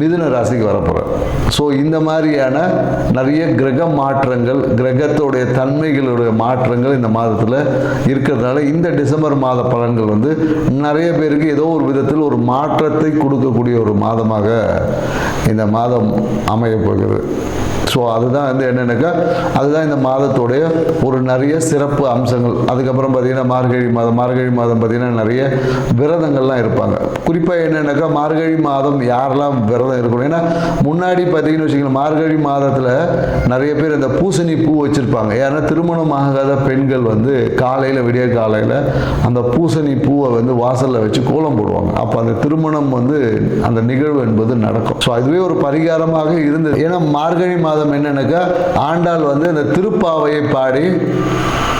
மிதுன ராசிக்கு வரப்போகிறார் ஸோ இந்த மாதிரியான நிறைய கிரக மாற்றங்கள் கிரகத்தோடைய தன்மைகளுடைய மாற்றங்கள் இந்த மாதத்தில் இருக்கிறதுனால இந்த டிசம்பர் மாத பலன்கள் வந்து நிறைய பேருக்கு ஏதோ ஒரு விதத்தில் ஒரு மாற்றத்தை கொடுக்கக்கூடிய ஒரு மாதமாக இந்த மாதம் அமையப் போகிறது. ஸோ அதுதான் வந்து என்னென்னாக்கா? அதுதான் இந்த மாதத்துடைய ஒரு நிறைய சிறப்பு அம்சங்கள். அதுக்கப்புறம் பார்த்தீங்கன்னா மார்கழி மாதம் மார்கழி மாதம் பார்த்தீங்கன்னா நிறைய விரதங்கள்லாம் இருப்பாங்க. குறிப்பாக என்னென்னாக்கா? மார்கழி மாதம் யாரெல்லாம் விரதம் இருக்கணும்? ஏன்னா முன்னாடி பார்த்தீங்கன்னு வச்சுக்கோங்களேன் மார்கழி மாதத்தில் நிறைய பேர் இந்த பூசணி பூ வச்சுருப்பாங்க. ஏன்னா திருமணம் ஆகாத பெண்கள் வந்து காலையில் விடிய காலையில் அந்த பூசணி பூவை வந்து வாசலில் வச்சு கோலம் போடுவாங்க. அப்போ அந்த திருமணம் வந்து அந்த நிகழ்வு என்பது நடக்கும். ஸோ அதுவே ஒரு பரிகாரமாக இருந்தது. ஏன்னா மார்கழி மாதம் என்னன்னாக்கா? ஆண்டாள் வந்து இந்த திருப்பாவையை பாடி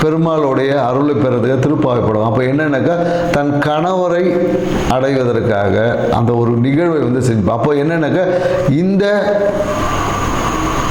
பெருமாளுடைய அருளை பெறதுக்கு திருப்பாவை அப்போ என்னன்னாக்கா? தன் கணவரை அடைவதற்காக அந்த ஒரு நிகழ்வை வந்து செஞ்சு அப்போ என்னன்னாக்கா? இந்த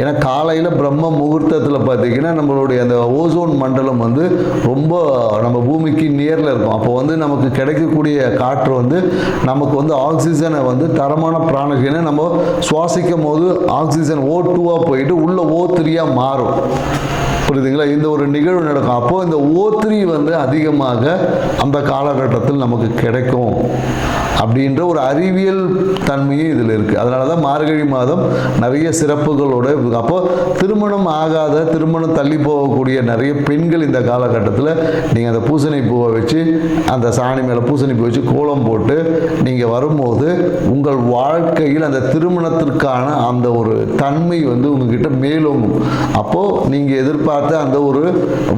ஏன்னா காலையில் பிரம்ம முகூர்த்தத்தில் பார்த்தீங்கன்னா நம்மளுடைய அந்த ஓசோன் மண்டலம் வந்து ரொம்ப நம்ம பூமிக்கு நியரில் இருக்கும். அப்போ வந்து நமக்கு கிடைக்கக்கூடிய காற்று வந்து நமக்கு வந்து ஆக்சிஜனை வந்து தரமான பிராணகினை நம்ம சுவாசிக்கும் போது ஆக்சிஜன் ஓ டூவாக போயிட்டு உள்ள ஓ த்ரீயாக மாறும். புரியுதுங்களா? இந்த ஒரு நிகழ்வு நடக்கும். அப்போ இந்த ஓ த்ரீ வந்து அதிகமாக அந்த காலகட்டத்தில் நமக்கு கிடைக்கும். அப்படின்ற ஒரு அறிவியல் தன்மையும் இதில் இருக்குது அதனால தான் மார்கழி மாதம் நிறைய சிறப்புகளோட அப்போது திருமணம் ஆகாத திருமணம் தள்ளி போகக்கூடிய நிறைய பெண்கள் இந்த காலகட்டத்தில் நீங்கள் அந்த பூசணி பூவை வச்சு அந்த சாணி மேலே பூசணி பூ வச்சு கோலம் போட்டு நீங்கள் வரும்போது உங்கள் வாழ்க்கையில் அந்த திருமணத்திற்கான அந்த ஒரு தன்மை வந்து உங்ககிட்ட மேலோங்கும். அப்போது நீங்கள் எதிர்பார்த்த அந்த ஒரு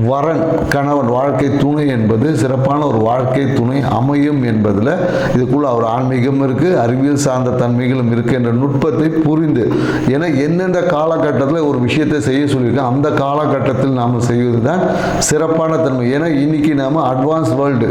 வரன் கணவன் வாழ்க்கை துணை என்பது சிறப்பான ஒரு வாழ்க்கை துணை அமையும் என்பதில் இதுக்குள்ள ஒரு ஆன்மீகம் இருக்குது அறிவியல் சார்ந்த தன்மைகளும் இருக்குது என்ற நுட்பத்தை புரிந்து ஏன்னா எந்தெந்த காலகட்டத்தில் ஒரு விஷயத்தை செய்ய சொல்லியிருக்கோம் அந்த காலகட்டத்தில் நாம் செய்வது தான் சிறப்பான தன்மை. ஏன்னா இன்னைக்கு நாம் அட்வான்ஸ் வேர்ல்டு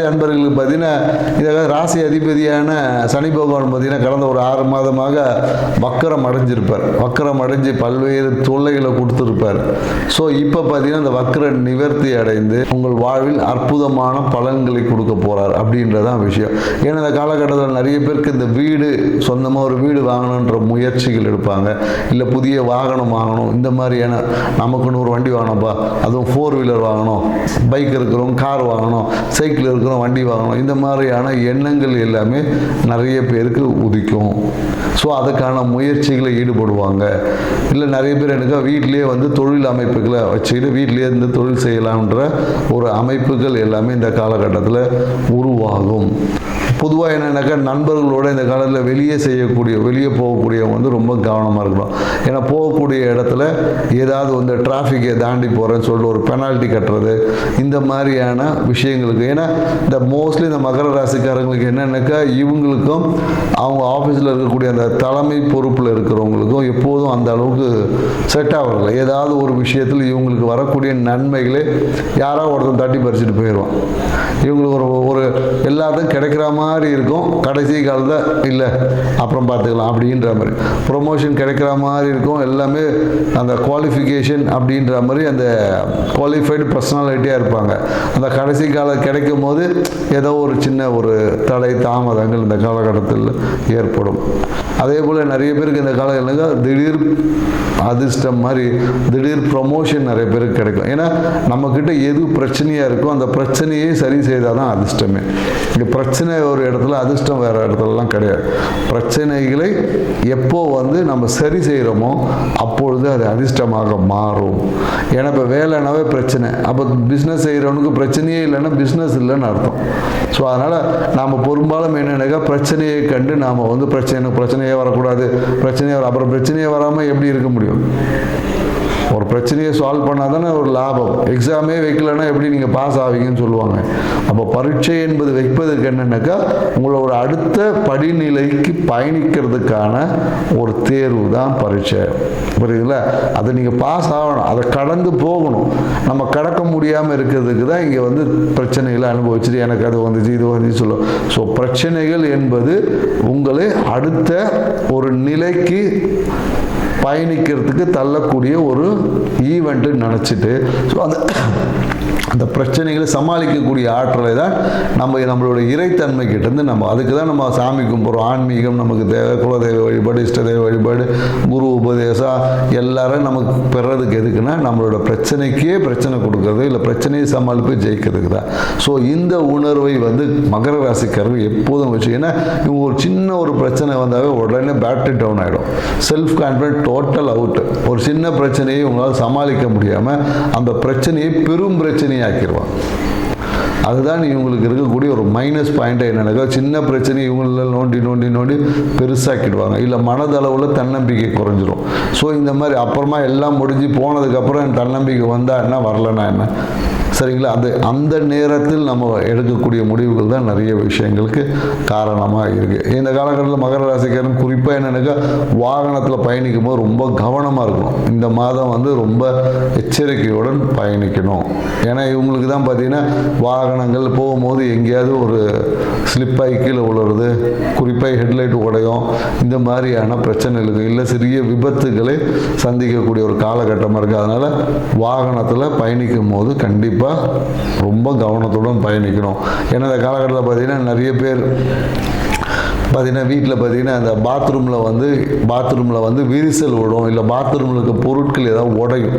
அன்பர்களுக்கு பார்த்தீங்கன்னா இதாக ராசி அதிபதியான சனி பகவான் பார்த்தீங்கன்னா கடந்த ஒரு ஆறு மாதமாக வக்கரம் அடைஞ்சிருப்பார். வக்கரம் அடைஞ்சு பல்வேறு தொல்லைகளை கொடுத்துருப்பார். ஸோ இப்போ பார்த்தீங்கன்னா இந்த வக்கர நிவர்த்தி அடைந்து உங்கள் வாழ்வில் அற்புதமான பலன்களை கொடுக்க போகிறார் அப்படின்றதான் விஷயம். ஏன்னா இந்த காலகட்டத்தில் நிறைய பேருக்கு இந்த வீடு சொந்தமாக ஒரு வீடு வாங்கணுன்ற முயற்சிகள் எடுப்பாங்க. இல்லை புதிய வாகனம் வாங்கணும். இந்த மாதிரியான நமக்குன்னு ஒரு வண்டி வாங்கணும்ப்பா. அதுவும் ஃபோர் வீலர் வாங்கணும். பைக் இருக்கிறோம் கார் வாங்கணும். சைக்கிள் இருக்கிறோம் வண்டி வாங்கணும். இந்த மாதிரியான எண்ணங்கள் எல்லாமே நிறைய பேருக்கு உதிக்கும். ஸோ அதுக்கான முயற்சிகளை ஈடுபடுவாங்க. இல்லை நிறைய பேர் எனக்கு வீட்டிலேயே வந்து தொழில் அமைப்புகளை வச்சுக்கிட்டு வீட்டிலேயே இருந்து தொழில் செய்யலாம்ன்ற ஒரு அமைப்புகள் எல்லாமே இந்த காலகட்டத்தில் உருவாகும். பொதுவாக என்னென்னாக்கா நண்பர்களோட இந்த காலத்தில் வெளியே செய்யக்கூடிய வெளியே போகக்கூடியவங்க வந்து ரொம்ப கவனமாக இருக்கணும். ஏன்னா போகக்கூடிய இடத்துல ஏதாவது வந்து டிராஃபிக்கை தாண்டி போகிறேன்னு சொல்லிட்டு ஒரு பெனால்ட்டி கட்டுறது இந்த மாதிரியான விஷயங்களுக்கு. ஏன்னா இந்த மோஸ்ட்லி இந்த மகர ராசிக்காரங்களுக்கு என்னென்னாக்கா இவங்களுக்கும் அவங்க ஆஃபீஸில் இருக்கக்கூடிய அந்த தலைமை பொறுப்பில் இருக்கிறவங்களுக்கும் எப்போதும் அந்த அளவுக்கு செட் ஆகல ஏதாவது ஒரு விஷயத்தில் இவங்களுக்கு வரக்கூடிய நன்மைகளே யாரோ ஒருத்தன் தட்டி பறிச்சுட்டு போயிடுவான். இவங்களுக்கு ஒரு ஒரு எல்லாத்தையும் கிடைக்கிற மாதிரி இருக்கும். கடைசி காலத்தில் இல்லை அப்புறம் பார்த்துக்கலாம் அப்படின்ற மாதிரி. ப்ரொமோஷன் கிடைக்கிற மாதிரி இருக்கும். எல்லாமே அந்த குவாலிஃபிகேஷன் அப்படின்ற மாதிரி அந்த குவாலிஃபைடு பர்சனாலிட்டியாக இருப்பாங்க. அந்த கடைசி காலம் கிடைக்கும் போது ஏதோ ஒரு சின்ன ஒரு தடை தாமதங்கள் இந்த காலகட்டத்தில் ஏற்படும். அதே போல் நிறைய பேருக்கு இந்த காலகட்டத்தில் திடீர் அதிர்ஷ்டம் மாதிரி திடீர் ப்ரொமோஷன் நிறைய பேருக்கு கிடைக்கும். ஏன்னா நம்மக்கிட்ட எது பிரச்சனையாக இருக்கோ அந்த பிரச்சனையே சரி செய்தால் தான் அதிர்ஷ்டமே. இங்கே பிரச்சனை ஒரு இடத்துல அதிர்ஷ்டம் வேறு இடத்துலலாம் கிடையாது. பிரச்சனைகளை எப்போ வந்து நம்ம சரி செய்கிறோமோ அப்பொழுது அது அதிர்ஷ்டமாக மாறும். ஏன்னா இப்போ வேலைனாவே பிரச்சனை. அப்போ பிஸ்னஸ் செய்கிறவனுக்கு பிரச்சனையே இல்லைன்னா பிஸ்னஸ் இல்லைன்னு அர்த்தம். ஸோ அதனால் நாம் பெரும்பாலும் என்னென்னாக்கா பிரச்சனையை கண்டு நாம் வந்து பிரச்சனை பிரச்சனையே வரக்கூடாது. பிரச்சனையே வர அப்புறம் பிரச்சனையே வராமல் எப்படி இருக்க முடியும்? ஒரு பிரச்சனையை சால்வ் பண்ணால் தானே ஒரு லாபம். எக்ஸாமே வைக்கலன்னா எப்படி நீங்கள் பாஸ் ஆவீங்கன்னு சொல்லுவாங்க. அப்போ பரீட்சை என்பது வைப்பதற்கு என்னென்னாக்கா உங்களோட அடுத்த படிநிலைக்கு பயணிக்கிறதுக்கான ஒரு தேர்வு தான் பரீட்சை. புரியுதுங்களா? அதை நீங்கள் பாஸ் ஆகணும். அதை கடந்து போகணும். நம்ம கடக்க முடியாமல் இருக்கிறதுக்கு தான் இங்கே வந்து பிரச்சனைகளை அனுபவிச்சுட்டு எனக்கு அது வந்துச்சு இது வந்துச்சு சொல்லும். ஸோ பிரச்சனைகள் என்பது உங்களை அடுத்த ஒரு நிலைக்கு பயணிக்கிறதுக்கு தள்ளக்கூடிய ஒரு ஈவெண்ட்டு நினச்சிட்டு ஸோ அந்த அந்த பிரச்சனைகளை சமாளிக்கக்கூடிய ஆற்றலை தான் நம்ம நம்மளோட இறைத்தன்மை கிட்டேருந்து நம்ம அதுக்கு தான் நம்ம சாமி கும்பிட்றோம். ஆன்மீகம் நமக்கு தேவை குலதெய்வ வழிபாடு இஷ்டதெய்வ வழிபாடு குரு உபதேசம் எல்லாரும் நமக்கு பெறதுக்கு எதுக்குன்னா நம்மளோட பிரச்சனைக்கே பிரச்சனை கொடுக்கறது இல்லை பிரச்சனையை சமாளிப்பு ஜெயிக்கிறதுக்கு தான். ஸோ இந்த உணர்வை வந்து மகர ராசிக்காரர்கள் எப்போதும் வச்சு ஏன்னா இவங்க ஒரு சின்ன ஒரு பிரச்சனை வந்தாவே உடனே பேட்டரி டவுன் ஆகிடும் செல்ஃப் கான்ஃபிடன்ட் டோட்டல் அவுட் ஒரு சின்ன பிரச்சனையை உங்களால் சமாளிக்க முடியாமல் அந்த பிரச்சனையை பெரும் பிரச்சனையாக்கிடுவான் அதுதான் இவங்களுக்கு இருக்கக்கூடிய ஒரு மைனஸ் பாயிண்ட்டாக என்னென்னாக்கா சின்ன பிரச்சனை இவங்கள நோண்டி நோண்டி நோண்டி பெருசாக்கிடுவாங்க. இல்லை மனதளவில் தன்னம்பிக்கை குறைஞ்சிரும். ஸோ இந்த மாதிரி அப்புறமா எல்லாம் முடிஞ்சு போனதுக்கப்புறம் என் தன்னம்பிக்கை வந்தால் என்ன வரலன்னா என்ன? சரிங்களா? அது அந்த நேரத்தில் நம்ம எடுக்கக்கூடிய முடிவுகள் தான் நிறைய விஷயங்களுக்கு காரணமாக இருக்குது இந்த காலகட்டத்தில் மகர ராசிக்காரன் குறிப்பாக என்னென்னாக்கா வாகனத்தில் பயணிக்கும் போது ரொம்ப கவனமாக இருக்கணும். இந்த மாதம் வந்து ரொம்ப எச்சரிக்கையுடன் பயணிக்கணும். ஏன்னா இவங்களுக்கு தான் பார்த்தீங்கன்னா வாகனங்கள் போகும்போது எங்கேயாவது ஒரு ஸ்லிப்பாகி கீழே விழுறது குறிப்பாக ஹெட்லைட் உடையும் இந்த மாதிரியான பிரச்சனைகளுக்கு இல்லை சிறிய விபத்துகளை சந்திக்கக்கூடிய ஒரு காலகட்டமாக இருக்குது அதனால் வாகனத்தில் பயணிக்கும் போது கண்டிப்பாக ரொம்ப கவனத்துடன் பயணிக்கணும். ஏன்னா இந்த காலகட்டத்தில் பார்த்திங்கன்னா நிறைய பேர் பார்த்தீங்கன்னா வீட்டில் பார்த்தீங்கன்னா அந்த பாத்ரூமில் வந்து பாத்ரூமில் வந்து விரிசல் விடும் இல்லை பாத்ரூமில் இருக்க பொருட்கள் ஏதாவது உடையும்.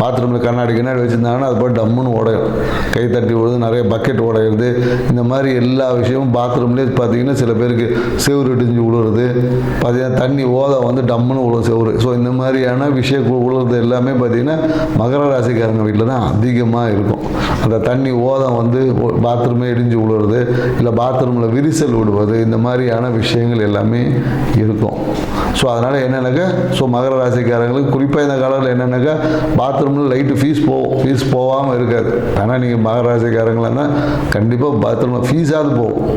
பாத்ரூமில் கண்ணாடி கண்ணாடி வச்சுருந்தாங்கன்னா அது போய் டம்முன்னு உடையும். கை தட்டி விழுது நிறைய பக்கெட் உடையிறது. இந்த மாதிரி எல்லா விஷயமும் பாத்ரூம்லேயே பார்த்தீங்கன்னா சில பேருக்கு செவுறு இடிஞ்சு விழுறது பார்த்தீங்கன்னா தண்ணி ஓதை வந்து டம்முன்னு விழும் செவுறு ஸோ இந்த மாதிரியான விஷயம் விழுறது எல்லாமே பார்த்தீங்கன்னா மகர ராசிக்காரங்க வீட்டில் தான் அதிகமாக இருக்கும். அந்த தண்ணி ஓதம் வந்து பாத்ரூமே இடிஞ்சு விழுறது இல்லை பாத்ரூமில் விரிசல் விடுவது. இந்த மாதிரியான விஷயங்கள் எல்லாமே இருக்கும். ஸோ அதனால் என்னென்னாக்கா ஸோ மகர ராசிக்காரங்களுக்கு குறிப்பாக இந்த காலத்தில் என்னென்னாக்கா பாத்ரூமில் லைட்டு ஃபீஸ் போகும் ஃபீஸ் போகாமல் இருக்காது. ஆனால் நீங்கள் மகர ராசிக்காரங்களா கண்டிப்பாக பாத்ரூமில் ஃபீஸாவது போகும்.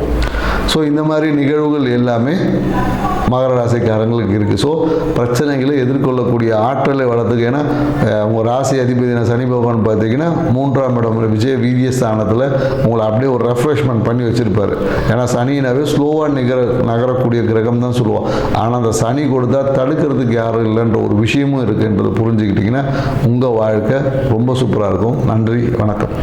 ஸோ இந்த மாதிரி நிகழ்வுகள் எல்லாமே மகர ராசிக்காரங்களுக்கு இருக்குது ஸோ பிரச்சனைகளை எதிர்கொள்ளக்கூடிய ஆற்றலை வளர்த்துக்கு ஏன்னா உங்கள் ராசி அதிபதியான சனி பகவான் பார்த்தீங்கன்னா மூன்றாம் இடம் விஜய வீரிய ஸ்தானத்தில் உங்களை அப்படியே ஒரு ரெஃப்ரெஷ்மெண்ட் பண்ணி வச்சுருப்பார். ஏன்னா சனினாவே ஸ்லோவாக நிகர நகரக்கூடிய கிரகம் தான் சொல்லுவோம் ஆனால் அந்த சனி கொடுத்தா தடுக்கிறதுக்கு யாரும் இல்லைன்ற ஒரு விஷயமும் இருக்குன்றதை புரிஞ்சுக்கிட்டிங்கன்னா உங்கள் வாழ்க்கை ரொம்ப சூப்பராக இருக்கும். நன்றி வணக்கம்.